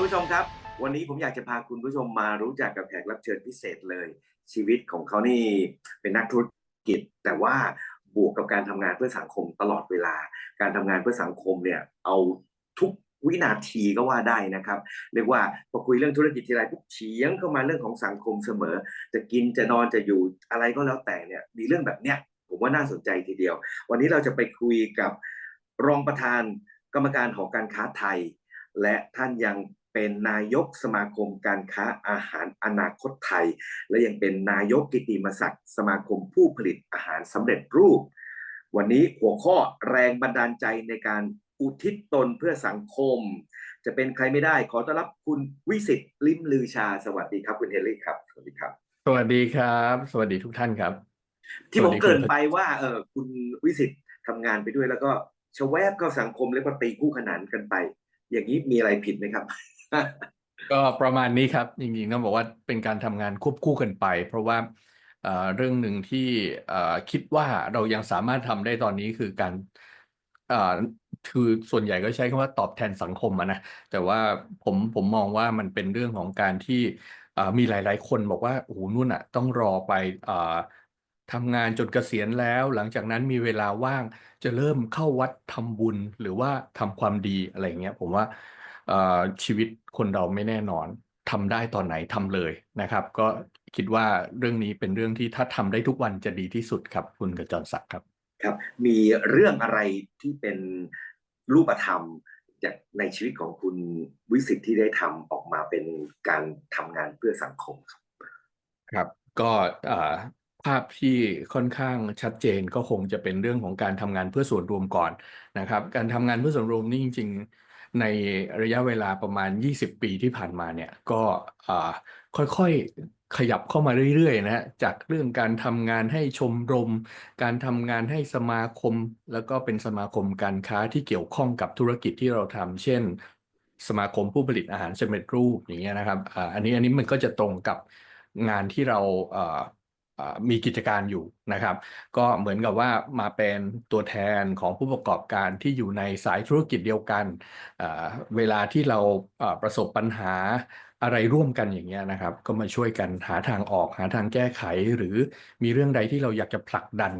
คุณผู้ชมครับ วันนี้ผมอยากจะพาคุณผู้ชมมารู้จักกับแขกรับเชิญพิเศษเลย ชีวิตของเขานี่เป็นนักธุรกิจ แต่ว่าบวกกับการทำงานเพื่อสังคมตลอดเวลา การทำงานเพื่อสังคมเนี่ยเอาทุกวินาทีก็ว่าได้นะครับ เรียกว่าพอคุยเรื่องธุรกิจทีไรปุ๊บเฉียงเข้ามาเรื่องของสังคมเสมอ จะกินจะนอนจะอยู่อะไรก็แล้วแต่เนี่ยมีเรื่องแบบเนี้ยผมว่าน่าสนใจทีเดียว วันนี้เราจะไปคุยกับรองประธานกรรมการหอการค้าไทย และท่านยัง เป็นนายกสมาคมการค้าอาหารอนาคตไทย และยังเป็นนายกกิตติมศักดิ์สมาคมผู้ผลิตอาหารสำเร็จรูป วันนี้หัวข้อแรงบันดาลใจในการอุทิศตนเพื่อสังคม จะเป็นใครไม่ได้ขอต้อนรับคุณวิสิตลิมลือชาสวัสดีครับคุณเฮนรี่ครับสวัสดีครับ สวัสดีครับ สวัสดีทุกท่านครับ ที่ผมสวัสดีเกรินคุณไปว่าเออคุณวิสิตทำงานไปด้วยแล้วก็ชะแวบเข้าสังคมแล้วก็ตีคู่ขนานกันไป อย่างนี้มีอะไรผิดไหมครับ ก็ประมาณนี้ครับจริงๆต้องบอกว่าเป็นการทำงานควบคู่กันไป เพราะว่าเรื่องหนึ่งที่คิดว่าเรายังสามารถทำได้ตอนนี้คือการคือส่วนใหญ่ก็ใช้คำว่าตอบแทนสังคมนะแต่ว่าผมผมมองว่ามันเป็นเรื่องของการที่มีหลาย ๆ คนบอกว่าโอ้โหนู่นอะต้องรอไปอ่อทำงานจนเกษียณแล้ว หลังจากนั้นมีเวลาว่างจะเริ่มเข้าวัดทำบุญหรือว่าทำความดีอะไรอย่างเงี้ย ผมว่า ชีวิตคนเราไม่แน่นอนทำได้ตอนไหนทำเลยนะครับ ก็คิดว่าเรื่องนี้เป็นเรื่องที่ถ้าทำได้ทุกวันจะดีที่สุดครับ คุณกระจรศักดิ์ครับ ครับ มีเรื่องอะไรที่เป็นรูปธรรมจากในชีวิตของคุณวิสิตที่ได้ทำออกมาเป็นการทำงานเพื่อสังคมครับครับ ก็เอ่อภาพที่ค่อนข้างชัดเจนก็คงจะเป็นเรื่องของการทำงานเพื่อส่วนรวมก่อนนะครับ การทำงานเพื่อส่วนรวมนี่จริง ๆ ในระยะเวลาประมาณ 20 ปีที่ผ่านมาเนี่ยก็ค่อยๆขยับเข้ามาเรื่อยๆนะจากเรื่องการทำงานให้ชมรม การทำงานให้สมาคม แล้วก็เป็นสมาคมการค้าที่เกี่ยวข้องกับธุรกิจที่เราทำเช่น สมาคมผู้ผลิตอาหารสำเร็จรูปอย่างเงี้ยนะครับอันนี้อันนี้มันก็จะตรงกับงานที่เราเอ่อเอ่อ มีกิจการอยู่นะครับ ก็เหมือนกับว่ามาเป็นตัวแทนของผู้ประกอบการที่อยู่ในสายธุรกิจเดียวกัน เวลาที่เราประสบปัญหาอะไรร่วมกันอย่างเงี้ยนะครับ ก็มาช่วยกันหาทางออกหาทางแก้ไข หรือมีเรื่องใดที่เราอยากจะผลักดัน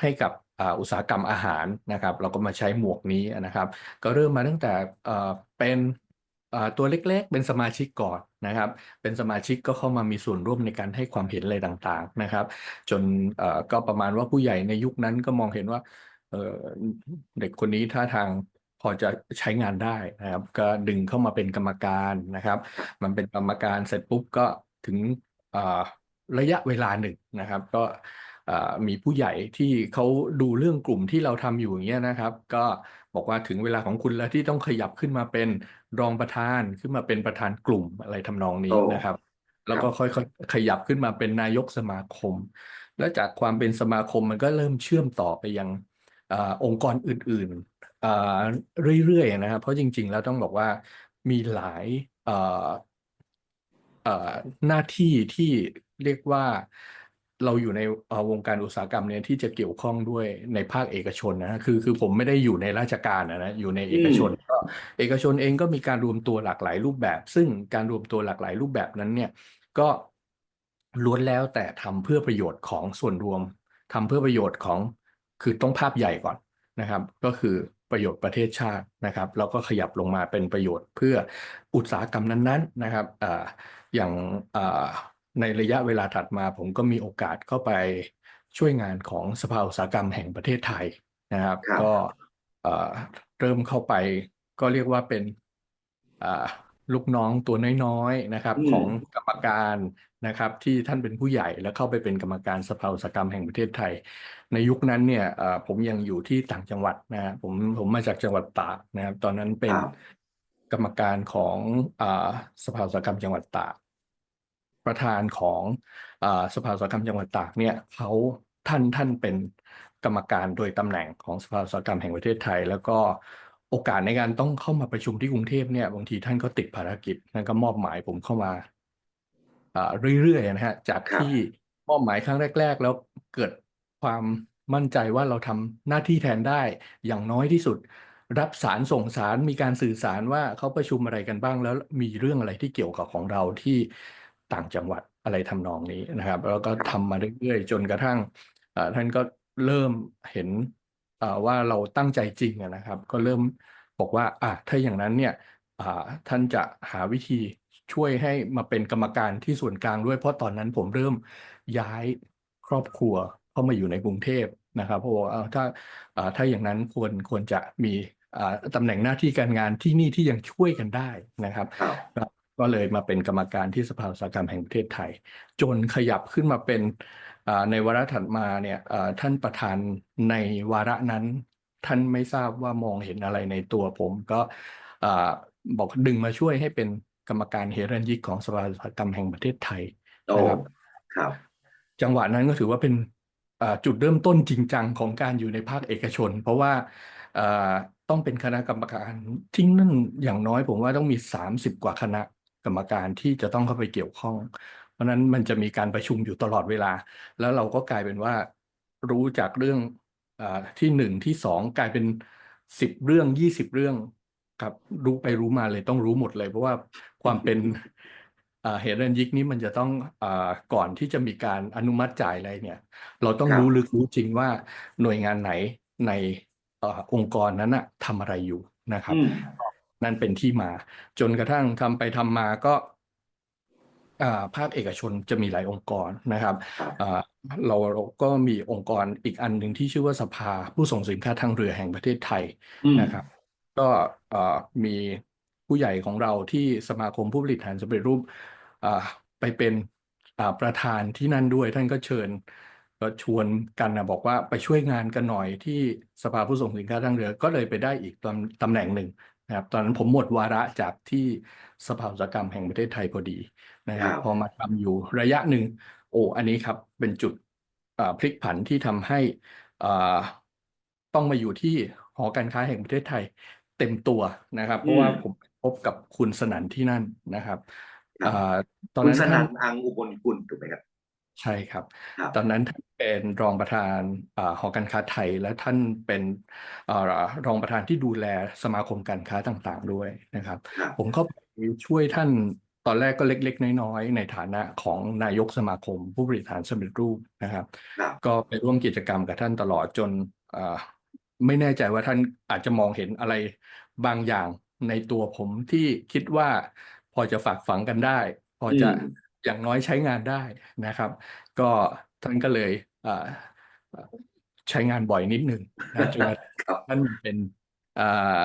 ให้กับอ,อุตสาหกรรมอาหารนะครับ เราก็มาใช้หมวกนี้นะครับ ก็เริ่มมาตั้งแต่เป็น ตัวเล็กๆ เป็นสมาชิกก่อนนะครับ เป็นสมาชิกก็เข้ามามีส่วนร่วมในการให้ความเห็นอะไรต่างๆนะครับ จนก็ประมาณว่าผู้ใหญ่ในยุคนั้นก็มองเห็นว่าเเด็กคนนี้ท่าทางพอจะใช้งานได้นะครับ ก็ดึงเข้ามาเป็นกรรมการนะครับ มันเป็นกรรมการเสร็จปุ๊บก็ถึงระยะเวลาหนึ่งนะครับ ก็มีผู้ใหญ่ที่เขาดูเรื่องกลุ่มที่เราทำอยู่อย่างเงี้ยนะครับ ก็บอกว่าถึงเวลาของคุณแล้วที่ต้องขยับขึ้นมาเป็น รองประธานขึ้นมาเป็นประธานกลุ่มอะไรทำนองนี้โอ้นะครับ แล้วก็ค่อยๆขยับขึ้นมาเป็นนายกสมาคม แล้วจากความเป็นสมาคมมันก็เริ่มเชื่อมต่อไปยังเอ่อองค์กรอื่นๆเอ่อเรื่อยๆนะครับเพราะจริง ๆ แล้วต้องบอกว่ามีหลายเอ่อเอ่อหน้าที่ที่เรียกว่า เราอยู่ในเอ่อวงการอุตสาหกรรมเนี่ยที่จะเกี่ยวข้องด้วยในภาคเอกชนนะคือคือผมไม่ได้อยู่ในราชการนะนะอยู่ในเอกชนก็เอกชนเองก็มีการรวมตัวหลากหลายรูปแบบ ซึ่งการรวมตัวหลากหลายรูปแบบนั้นเนี่ยก็ล้วนแล้วแต่ทำเพื่อประโยชน์ของส่วนรวมทำเพื่อประโยชน์ของคือต้องภาพใหญ่ก่อนนะครับ ก็คือประโยชน์ประเทศชาตินะครับแล้วก็ขยับลงมาเป็นประโยชน์เพื่ออุตสาหกรรมนั้นๆนะครับอ่าอย่างอ่า ในระยะเวลาถัดมาผมก็มีโอกาสเข้าไปช่วยงานของสภาอุตสาหกรรมแห่งประเทศไทยนะครับครับก็เอ่อเริ่มเข้าไปก็เรียกว่าเป็นอ่าลูกน้องตัวน้อยๆนะครับอืมของกรรมการนะครับ ที่ท่านเป็นผู้ใหญ่แล้วเข้าไปเป็นกรรมการสภาอุตสาหกรรมแห่งประเทศไทย ในยุคนั้นเนี่ยเอ่อผมยังอยู่ที่ต่างจังหวัดนะฮะผมผมมาจากจังหวัดตากนะครับ ตอนนั้นเป็นครับกรรมการของอ่าสภาอุตสาหกรรมจังหวัดตาก ประธานของอาสภาอุตสาหกรรมจังหวัดตากเนี่ยเขาท่านท่านเป็นกรรมการโดยตำแหน่งของสภาอุตสาหกรรมแห่งประเทศไทย แล้วก็โอกาสในการต้องเข้ามาประชุมที่กรุงเทพเนี่ยบางทีท่านก็ติดภารกิจท่านก็มอบหมายผมเข้ามาอ่าเรื่อยๆนะฮะจากครับที่มอบหมายครั้งแรก ๆ แล้วเกิดความมั่นใจว่าเราทำหน้าที่แทนได้อย่างน้อยที่สุด รับสารส่งสารมีการสื่อสารว่าเขาประชุมอะไรกันบ้าง แล้วมีเรื่องอะไรที่เกี่ยวกับของเราที่ ต่างจังหวัดอะไรทำนองนี้นะครับ แล้วก็ทำมาเรื่อยๆ จนกระทั่งอ่าท่านก็เริ่มเห็นอ่าว่าเราตั้งใจจริงอะนะครับ ก็เริ่มบอกว่าอะถ้าอย่างนั้นเนี่ยอ่าท่านจะหาวิธีช่วยให้มาเป็นกรรมการที่ส่วนกลางด้วยเพราะตอนนั้นผมเริ่มย้ายครอบครัวเข้ามาอยู่ในกรุงเทพนะครับเพราะว่าเอาถ้าอ่าถ้าอย่างนั้นควรควรจะมีอ่าตำแหน่งหน้าที่การงานที่นี่ที่ยังช่วยกันได้นะครับครับ ก็ก็เลยมาเป็นกรรมการที่สภาอุตสาหกรรมแห่งประเทศไทย จนขยับขึ้นมาเป็นอ่าในวาระถัดมาเนี่ยอ่าท่านประธานในวาระนั้น ท่านไม่ทราบว่ามองเห็นอะไรในตัวผม ก็อ่าบอกดึงมาช่วยให้เป็นกรรมการเฮรัญยิกของสภาอุตสาหกรรมแห่งประเทศไทยโอ้นะครับครับ จังหวะนั้นก็ถือว่าเป็นอ่าจุดเริ่มต้นจริงจังของการอยู่ในภาคเอกชน เพราะว่าอ่าต้องเป็นคณะกรรมการที่นั่นอย่างน้อยผมว่าต้องมี 30 กว่าคณะ กรรมการที่จะต้องเข้าไปเกี่ยวข้อง เพราะนั้นมันจะมีการประชุมอยู่ตลอดเวลา แล้วเราก็กลายเป็นว่ารู้จากเรื่องอที่หนึ่งที่สองกลายเป็นสิบเรื่องยี่สิบเรื่องครับรู้ไปรู้มาเลยต้องรู้หมดเลย เพราะว่าความเป็นอ่าเฮเรนยิกนี้มันจะต้องอก่อนที่จะมีการอนุมัติจ่ายอะไรเนี่ย เราต้องรู้ลึกรู้จริงว่าหน่วยงานไหนในอองค์กรนั้นนะทำอะไรอยู่นะครับ นั่นเป็นที่มา จนกระทั่งทำไปทำมาก็อ่าภาคเอกชนจะมีหลายองค์กรนะครับครับอ่าเราเราก็มีองค์กรอีกอันหนึ่งที่ชื่อว่าสภาผู้ส่งสินค้าทางเรือแห่งประเทศไทยอืมนะครับ ก็เอ่อมีผู้ใหญ่ของเราที่สมาคมผู้ผลิตอาหารสำเร็จรูปอ่าไปเป็นอ่าประธานที่นั่นด้วย ท่านก็เชิญก็ชวนกันนะบอกว่าไปช่วยงานกันหน่อยที่สภาผู้ส่งสินค้าทางเรือ ก็เลยไปได้อีกตำตำแหน่งหนึ่ง นะครับตอนนั้นผมหมดวาระจากที่สภาอุตสาหกรรมแห่งประเทศไทยพอดีนะครับครับพอมาทำอยู่ระยะหนึ่งโอ้อันนี้ครับเป็นจุดอ่าพลิกผันที่ทำให้อ่าต้องมาอยู่ที่หอการค้าแห่งประเทศไทยเต็มตัวนะครับ เพราะว่าอืมผมพบกับคุณสนั่นที่นั่นนะครับครับอ่าตอนคุณนั้นสท่านั่นนอังอุบลกุลถูกไหมครับ ใช่ครับ ครับ ตอนนั้นท่านเป็นรองประธานอาหอการค้าไทย และท่านเป็นอารองประธานที่ดูแลสมาคมการค้าต่างๆด้วยนะครับ ครับ ผมเข้าไปช่วยท่านตอนแรกก็เล็กๆ น้อยๆ ในฐานะของนายกสมาคม ผู้บริหารสำเร็จรูปนะครับ ครับ ก็ไปร่วมกิจกรรมกับท่านตลอดจนอ่าไม่แน่ใจว่าท่านอาจจะมองเห็นอะไรบางอย่างในตัวผมที่คิดว่าพอจะฝากฝังกันได้ พอจะอืม อย่างน้อยใช้งานได้นะครับ ก็ท่านก็เลยอ่าใช้งานบ่อยนิดหนึ่งนะจนกระทั่งครับท่านเป็นอ่า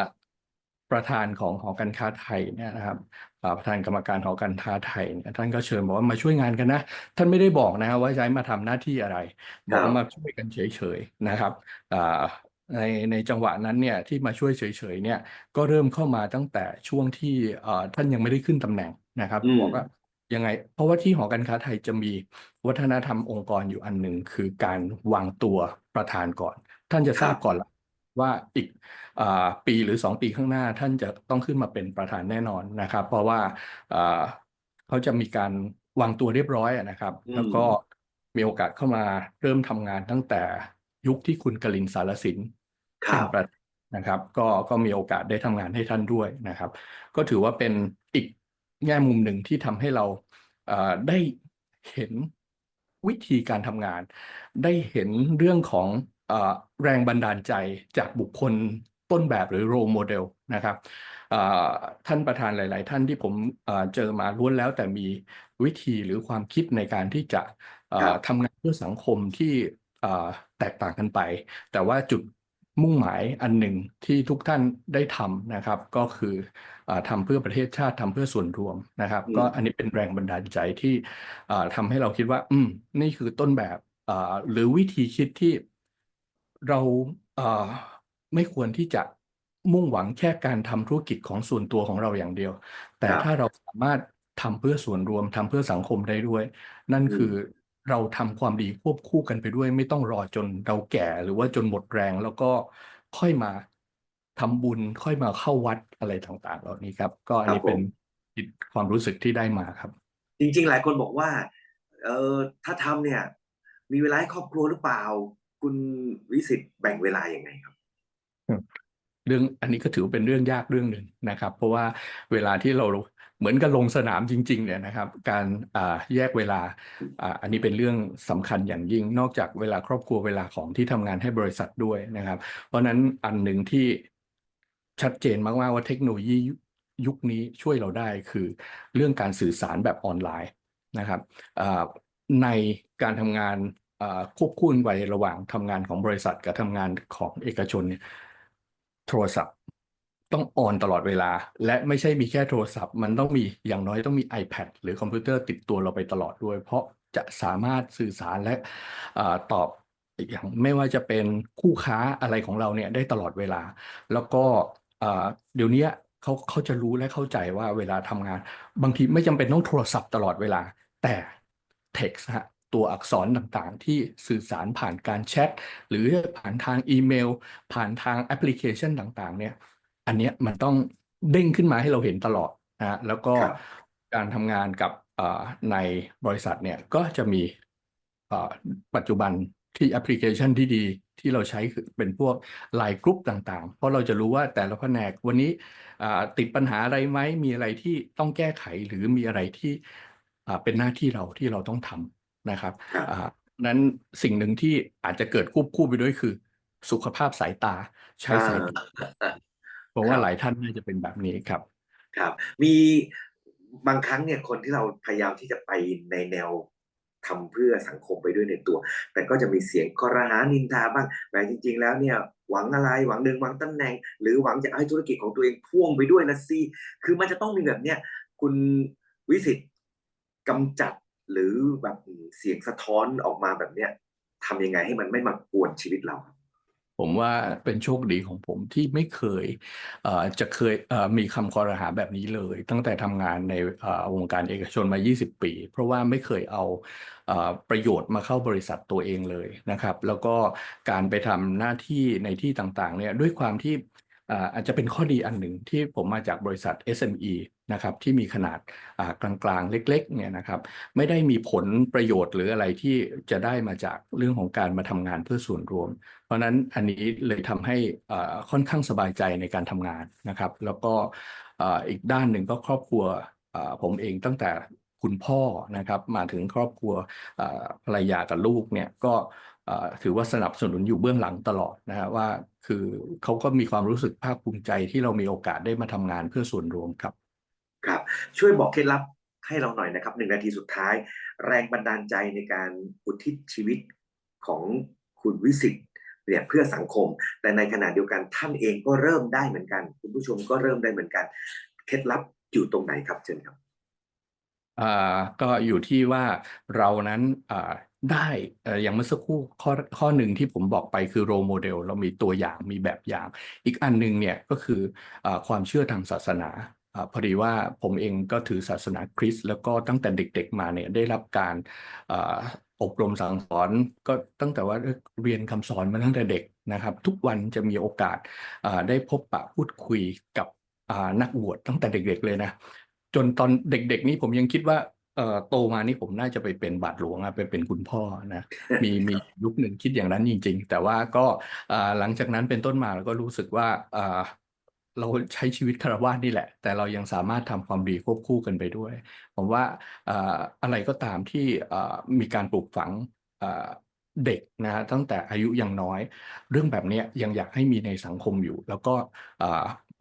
ประธานของหอการค้าไทยเนี่ยนะครับอ่าประธานกรรมการหอการค้าไทยเนี่ยท่านก็เชิญบอกว่ามาช่วยงานกันนะ ท่านไม่ได้บอกนะครับว่าใช้มาทำหน้าที่อะไรบอกว่ามาช่วยกันเฉยๆนะครับอ่าในในจังหวะนั้นเนี่ยที่มาช่วยเฉยๆเนี่ยก็เริ่มเข้ามาตั้งแต่ช่วงที่อ่าท่านยังไม่ได้ขึ้นตำแหน่งนะครับอืมบอกว่า ยังไง เพราะว่าที่หอการค้าไทยจะมีวัฒนธรรมองค์กรอยู่อันหนึ่งคือการวางตัวประธานก่อน ท่านจะทราบก่อนละว่าอีกอ่าปีหรือสองปีข้างหน้าท่านจะต้องขึ้นมาเป็นประธานแน่นอนนะครับ เพราะว่าอ่าเขาจะมีการวางตัวเรียบร้อยอะนะครับอืมแล้วก็มีโอกาสเข้ามาเริ่มทำงานตั้งแต่ยุคที่คุณกลินสารสินครัเป็นบประธานนะครับ ก็ก็มีโอกาสได้ทำงานให้ท่านด้วยนะครับ ก็ถือว่าเป็นอีก แง่มุมหนึ่งที่ทำให้เราเอ่อได้เห็นวิธีการทำงาน ได้เห็นเรื่องของเอ่อแรงบันดาลใจจากบุคคลต้นแบบหรือ role model นะครับเอ่อท่านประธานหลาย ๆ ท่านที่ผมเอ่อเจอมาล้วนแล้วแต่มีวิธีหรือความคิดในการที่จะเอ่ครัอบทำงานเพื่อสังคมที่เอ่อแตกต่างกันไป แต่ว่าจุด มุ่งหมายอันหนึ่งที่ทุกท่านได้ทำนะครับ ก็คืออาทำเพื่อประเทศชาติทำเพื่อส่วนรวมนะครับอืมก็อันนี้เป็นแรงบันดาลใจที่อ่าทำให้เราคิดว่า อืม นี่คือต้นแบบอ่าหรือวิธีคิดที่เราอ่าไม่ควรที่จะมุ่งหวังแค่การทำธุรกิจของส่วนตัวของเราอย่างเดียว แต่ครับถ้าเราสามารถทำเพื่อส่วนรวมทำเพื่อสังคมได้ด้วย นั่นอืมคือ เราทำความดีควบคู่กันไปด้วย ไม่ต้องรอจนเราแก่หรือว่าจนหมดแรงแล้วก็ค่อยมาทำบุญค่อยมาเข้าวัดอะไรต่างๆ เหล่านี้ครับ ก็อันครับนี้ผเป็นมความรู้สึกที่ได้มาครับ จริง ๆ หลายคนบอกว่า เออถ้าทำเนี่ย มีเวลาให้ครอบครัวหรือเปล่า คุณวิสิตแบ่งเวลายังไงครับเรื่องอันนี้ก็ถือว่าเป็นเรื่องยากเรื่องหนึ่งนะครับ เพราะว่าเวลาที่เรา เหมือนกับลงสนามจริงๆเนี่ยนะครับ การแยกเวลาอันนี้เป็นเรื่องสำคัญอย่างยิ่งนอกจากเวลาครอบครัวเวลาของที่ทำงานให้บริษัทด้วยนะครับ เพราะฉะนั้นอันหนึ่งที่ชัดเจนมากๆว่าเทคโนโลยียุคนี้ช่วยเราได้คือเรื่องการสื่อสารแบบออนไลน์นะครับในการทำงานควบคู่ไประหว่างทำงานของบริษัทกับทำงานของเอกชนเนี่ยโทรศัพท์ ต้องออนตลอดเวลา และไม่ใช่มีแค่โทรศัพท์ มันต้องมีอย่างน้อยต้องมี iPad หรือคอมพิวเตอร์ติดตัวเราไปตลอดด้วย เพราะจะสามารถสื่อสารและอตอบอย่างไม่ว่าจะเป็นคู่ค้าอะไรของเราเนี่ยได้ตลอดเวลา แล้วก็เดี๋ยวนี้เขาเขาจะรู้และเข้าใจว่าเวลาทำงาน บางทีไม่จำเป็นต้องโทรศัพท์ตลอดเวลา แต่ text ฮะตัวอักษรต่างๆ ที่สื่อสารผ่านการแชทหรือผ่านทางอีเมล ผ่านทางแอปพลิเคชันต่างๆ เนี่ย อันเนี้ยมันต้องเด้งขึ้นมาให้เราเห็นตลอดนะฮะแล้วก็ครับการทำงานกับเอ่อในบริษัทเนี่ยก็จะมีเอ่อปัจจุบันที่แอปพลิเคชันที่ดีที่เราใช้คือเป็นพวกไลน์กรุ๊ปต่างๆ เพราะเราจะรู้ว่าแต่ละแผนกวันนี้อ่าติดปัญหาอะไรไหมมีอะไรที่ต้องแก้ไขหรือมีอะไรที่อ่าเป็นหน้าที่เราที่เราต้องทำนะครับครับอ่านั้นสิ่งหนึ่งที่อาจจะเกิดควบคู่ไปด้วยคือ สุขภาพสายตาใช้สายตาอ่า เพราะว่าหลายท่านน่าจะเป็นแบบนี้ครับ ครับ มีบางครั้งเนี่ยคนที่เราพยายามที่จะไปในแนวทำเพื่อสังคมไปด้วยในตัว แต่ก็จะมีเสียงคอรหานินทาบ้างแต่จริง ๆ แล้วเนี่ยหวังอะไรหวังเดินหวังตำแหน่ง หรือหวังจะให้ธุรกิจของตัวเองพ่วงไปด้วยนะซีคือมันจะต้องมีแบบเนี้ยคุณวิสิตกำจัดหรือแบบเสียงสะท้อนออกมาแบบเนี้ยทำยังไงให้มันไม่มากวนชีวิตเราครับ ผมว่าเป็นโชคดีของผมที่ไม่เคยจะเคยมีคำคอรหาแบบนี้เลย ตั้งแต่ทำงานในวงการเอกชนมา 20 ปี เพราะว่าไม่เคยเอาประโยชน์มาเข้าบริษัทตัวเองเลยนะครับ แล้วก็การไปทำหน้าที่ในที่ต่างๆเนี่ยด้วยความที่ อาจจะเป็นข้อดีอันหนึ่งที่ผมมาจากบริษัท SME นะครับที่มีขนาดกลางๆ เล็กๆเนี่ยนะครับไม่ได้มีผลประโยชน์หรืออะไรที่จะได้มาจากเรื่องของการมาทำงานเพื่อส่วนรวม เพราะนั้นอันนี้เลยทำให้ค่อนข้างสบายใจในการทำงานนะครับ แล้วก็อีกด้านหนึ่งก็ครอบครัวผมเองตั้งแต่คุณพ่อนะครับมาถึงครอบครัวภรรยากับลูกเนี่ยก็ ถือว่าสนับสนุนอยู่เบื้องหลังตลอดนะฮะว่าคือเขาก็มีความรู้สึกภาคภูมิใจที่เรามีโอกาสได้มาทำงานเพื่อส่วนรวมครับ ครับ ช่วยบอกเคล็ดลับให้เราหน่อยนะครับหนึ่งนาทีสุดท้าย แรงบันดาลใจในการอุทิศชีวิตของคุณวิสิตเนี่ยเพื่อสังคม แต่ในขณะเดียวกันท่านเองก็เริ่มได้เหมือนกัน คุณผู้ชมก็เริ่มได้เหมือนกัน เคล็ดลับอยู่ตรงไหนครับเชิญครับอ่าก็อยู่ที่ว่าเรานั้นอ่า ได้อย่างเมื่อสักครู่ข้อข้อหนึ่งที่ผมบอกไปคือโรโมเดลเรามีตัวอย่างมีแบบอย่าง อีกอันหนึ่งเนี่ยก็คืออความเชื่อทางศาสนาอพอดีว่าผมเองก็ถือศาสนาคริสต์แล้วก็ตั้งแต่เด็กๆมาเนี่ยได้รับการออบรมสั่งสอนก็ตั้งแต่ว่าเรียนคำสอนมาตั้งแต่เด็กนะครับ ทุกวันจะมีโอกาสได้พบปะพูดคุยกับนักบวชตั้งแต่เด็ก ๆ เลยนะจนตอนเด็ก ๆ นี่ผมยังคิดว่า เอ่อโตมานี่ผมน่าจะไปเป็นบาทหลวงอะไปเป็นคุณพ่อนะ มีมียุคหนึ่งคิดอย่างนั้นจริง ๆ แต่ว่าก็อ่าหลังจากนั้นเป็นต้นมาเราก็รู้สึกว่าอ่าเราใช้ชีวิตคฤหัสถ์นี่แหละ แต่เรายังสามารถทำความดีควบคู่กันไปด้วย ผมว่าอ่าอะไรก็ตามที่อ่ามีการปลูกฝังอ่าเด็กนะฮะตั้งแต่อายุยังน้อย เรื่องแบบเนี้ยยังอยากให้มีในสังคมอยู่ แล้วก็อ่า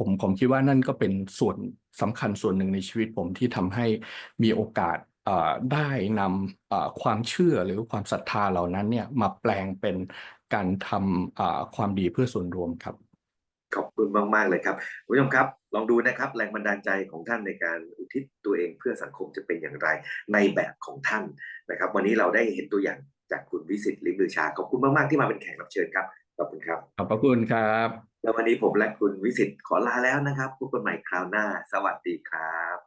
ผมผมคิดว่านั่นก็เป็นส่วนสำคัญส่วนหนึ่งในชีวิตผมที่ทำให้มีโอกาสได้นำความเชื่อหรือความศรัทธาเหล่านั้นเนี่ยมาแปลงเป็นการทำความดีเพื่อส่วนรวมครับ ขอบคุณมาก ๆ เลยครับคุณผู้ชมครับ ลองดูนะครับ แรงบันดาลใจของท่านในการอุทิศตัวเองเพื่อสังคมจะเป็นอย่างไรในแบบของท่านนะครับ วันนี้เราได้เห็นตัวอย่างจากคุณวิสิตลิมลือชาขอบคุณมาก ๆ ที่มาเป็นแขกรับเชิญครับ ขอบคุณครับ ขอบพระคุณครับ แล้ววันนี้ผมและคุณวิสิตขอลาแล้วนะครับพบกันใหม่คราวหน้า สวัสดีครับ